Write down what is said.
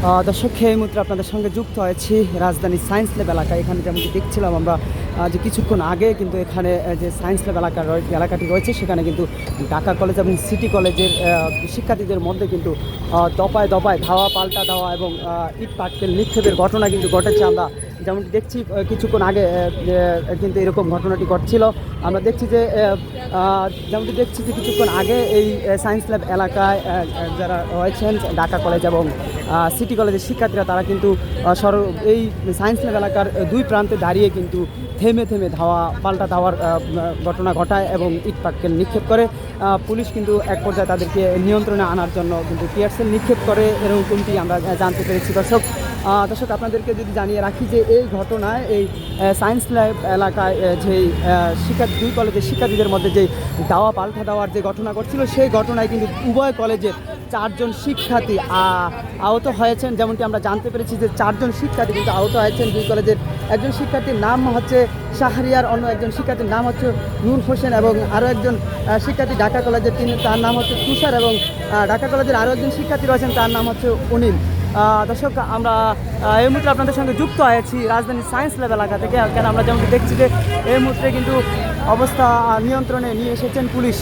দর্শক, এই মুহূর্তে আপনাদের সঙ্গে যুক্ত হয়েছি রাজধানী সায়েন্স ল্যাব এলাকা এখানে যেমন দেখছিলাম আমরা যে কিছুক্ষণ আগে কিন্তু এখানে যে সায়েন্স ল্যাব এলাকা এলাকাটি রয়েছে, সেখানে কিন্তু ঢাকা কলেজ এবং সিটি কলেজের শিক্ষার্থীদের মধ্যে কিন্তু দপায় দপায় ধাওয়া, পাল্টা দেওয়া এবং ইট পাটকেল নিক্ষেপের ঘটনা কিন্তু ঘটেছে। আমরা যেমনটি দেখছি কিছুক্ষণ আগে কিন্তু এরকম ঘটনাটি ঘটছিল। আমরা দেখছি যে যেমনটি দেখছি যে কিছুক্ষণ আগে এই সায়েন্স ল্যাব এলাকায় যারা রয়েছেন, ঢাকা কলেজ এবং সিটি কলেজের শিক্ষার্থীরা, তারা কিন্তু সর, এই সায়েন্স ল্যাব এলাকার দুই প্রান্তে দাঁড়িয়ে কিন্তু থেমে থেমে ধাওয়া, পাল্টা ধাওয়ার ঘটনা ঘটায় এবং ইট পাটকেল নিক্ষেপ করে। পুলিশ কিন্তু এক পর্যায়ে তাদেরকে নিয়ন্ত্রণে আনার জন্য কিন্তু টিয়ারসেল নিক্ষেপ করে এরকম এরকমটি আমরা জানতে পেরেছি। দর্শক দর্শক, আপনাদেরকে যদি জানিয়ে রাখি যে এই ঘটনায়, এই সায়েন্স ল্যাব এলাকায় যেই শিক্ষার্থী, দুই কলেজের শিক্ষার্থীদের মধ্যে যেই দাওয়া পাল্টা দেওয়ার যে ঘটনা ঘটছিল, সেই ঘটনায় কিন্তু উভয় কলেজের চারজন শিক্ষার্থী আহত হয়েছেন। যেমনটি আমরা জানতে পেরেছি যে চারজন শিক্ষার্থী কিন্তু আহত হয়েছেন। দুই কলেজের একজন শিক্ষার্থীর নাম হচ্ছে শাহরিয়ার, অন্য একজন শিক্ষার্থীর নাম হচ্ছে নূর হোসেন এবং আরও একজন শিক্ষার্থী ঢাকা কলেজের তিনি, তার নাম হচ্ছে তুষার এবং ঢাকা কলেজের আরও একজন শিক্ষার্থী রয়েছেন, তার নাম হচ্ছে অনিল। দর্শক, আমরা এই মুহূর্তে আপনাদের সঙ্গে যুক্ত আছি রাজধানী সায়েন্স ল্যাব এলাকা থেকে কেন আমরা যেমন দেখছি যে এই মুহূর্তে কিন্তু অবস্থা নিয়ন্ত্রণে নিয়ে এসেছেন পুলিশ।